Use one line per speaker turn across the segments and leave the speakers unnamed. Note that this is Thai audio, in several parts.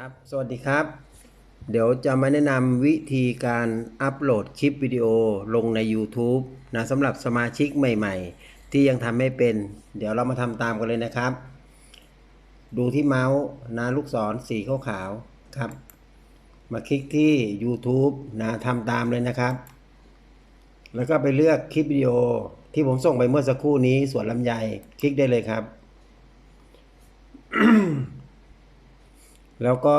ครับ สวัสดีครับ เดี๋ยวจะมาแนะนำวิธีการอัปโหลดคลิปวิดีโอลงใน YouTube นะสำหรับสมาชิกใหม่ๆ ที่ยังทำไม่เป็น เดี๋ยวเรามาทำตามกันเลยนะครับ ดูที่เมาส์นะลูกศรสีขาวๆครับ มาคลิกที่ YouTube นะทำตามเลยนะครับ แล้วก็ไปเลือกคลิปวิดีโอที่ผมส่งไปเมื่อสักครู่นี้สวนลำไยคลิกได้เลยครับ แล้วก็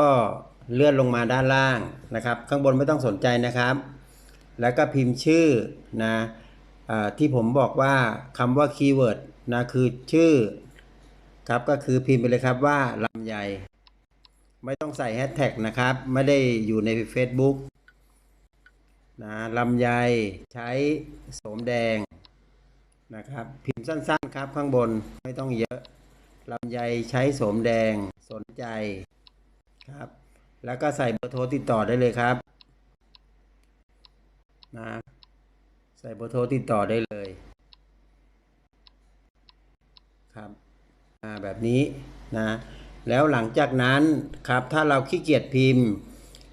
เลื่อนลงมาด้านล่างนะครับ ข้างบนไม่ต้องสนใจนะครับ แล้วก็พิมพ์ชื่อนะอ่าที่ผมบอกว่าคำว่าคีย์เวิร์ดนะคือชื่อครับก็คือพิมพ์ไปเลยครับว่าลำไยไม่ต้องใส่แฮชแท็กนะครับ ไม่ได้อยู่ใน Facebook นะลำไยใช้โสมแดงนะครับ พิมพ์สั้นๆครับข้างบนไม่ต้องเยอะลำไยใช้โสมแดงสนใจ ครับ แล้วก็ใส่เบอร์โทรติดต่อได้เลยครับนะใส่เบอร์โทรติดต่อได้เลยครับอ่าแบบนี้นะแล้วหลังจากนั้นครับถ้าเราขี้เกียจพิมพ์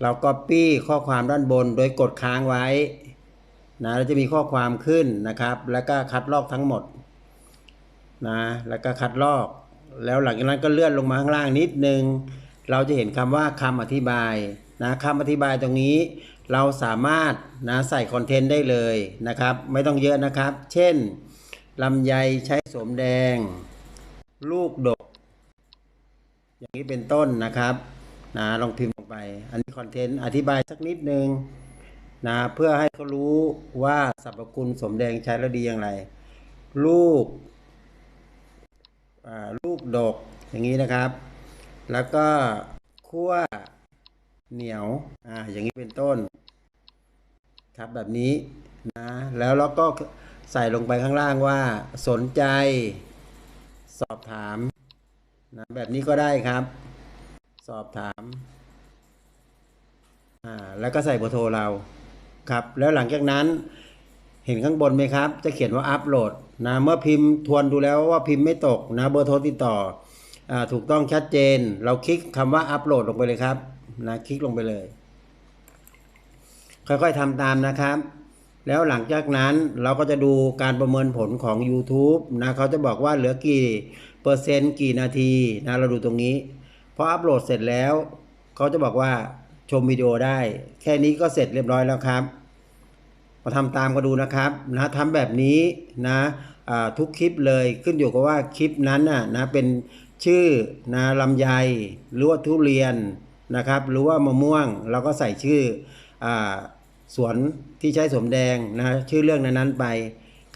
เราก็ปี้ข้อความด้านบนโดยกดค้างไว้นะแล้วจะมีข้อความขึ้นนะครับ แล้วก็คัดลอกทั้งหมดนะแล้วก็คัดลอก แล้วหลังจากนั้นก็เลื่อนลงมาข้างล่างนิดนึง เราจะเห็นคำว่าคำอธิบายนะคำอธิบายตรงนี้ เราสามารถนะใส่คอนเทนต์ได้เลยนะครับ ไม่ต้องเยอะนะครับ เช่นลำไยใช้สมแดง ลูกดก อย่างนี้เป็นต้นนะครับนะลองพิมพ์ลงไป อันนี้คอนเทนต์อธิบายสักนิดนึงนะเพื่อให้เขารู้ว่าสรรพคุณสมแดงใช้แล้วดีอย่างไร ลูกอ่าลูกดกอย่างนี้นะครับ แล้วก็คั่วเหนียวอ่าอย่างนี้เป็นต้น ครับแบบนี้นะแล้วเราก็ใส่ลงไปข้างล่างว่า สนใจสอบถามนะแบบนี้ก็ได้ครับ สอบถามอ่าแล้วก็ใส่เบอร์โทรเราครับ แล้วหลังจากนั้นเห็นข้างบนไหมครับ จะเขียนว่าอัปโหลดนะเมื่อพิมพ์ทวนดูแล้วว่าพิมพ์ไม่ตกนะเบอร์โทรติดต่อ ถูกต้องชัดเจน เราคลิกคำว่าอัปโหลดลงไปเลยครับนะคลิกลงไปเลย ค่อยๆทำตามนะครับ แล้วหลังจากนั้นเราก็จะดูการประเมินผลของ YouTube นะเขาจะบอกว่าเหลือกี่เปอร์เซ็นต์กี่นาทีนะเราดูตรงนี้พออัปโหลดเสร็จแล้วเขาจะบอกว่าชมวิดีโอได้ แค่นี้ก็เสร็จเรียบร้อยแล้วครับมาทำตามก็ดูนะครับนะทำแบบนี้นะอ่าทุกคลิปเลยขึ้นอยู่กับว่าคลิปนั้นน่ะนะเป็น ชื่อนะลำไยหรือว่าทุเรียนนะครับหรือว่ามะม่วงเราก็ใส่ชื่ออสวนที่ใช้สมแดงนะชื่อเรื่องนั้นๆไป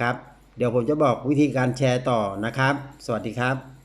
ครับ เดี๋ยวผมจะบอกวิธีการแชร์ต่อนะครับ สวัสดีครับ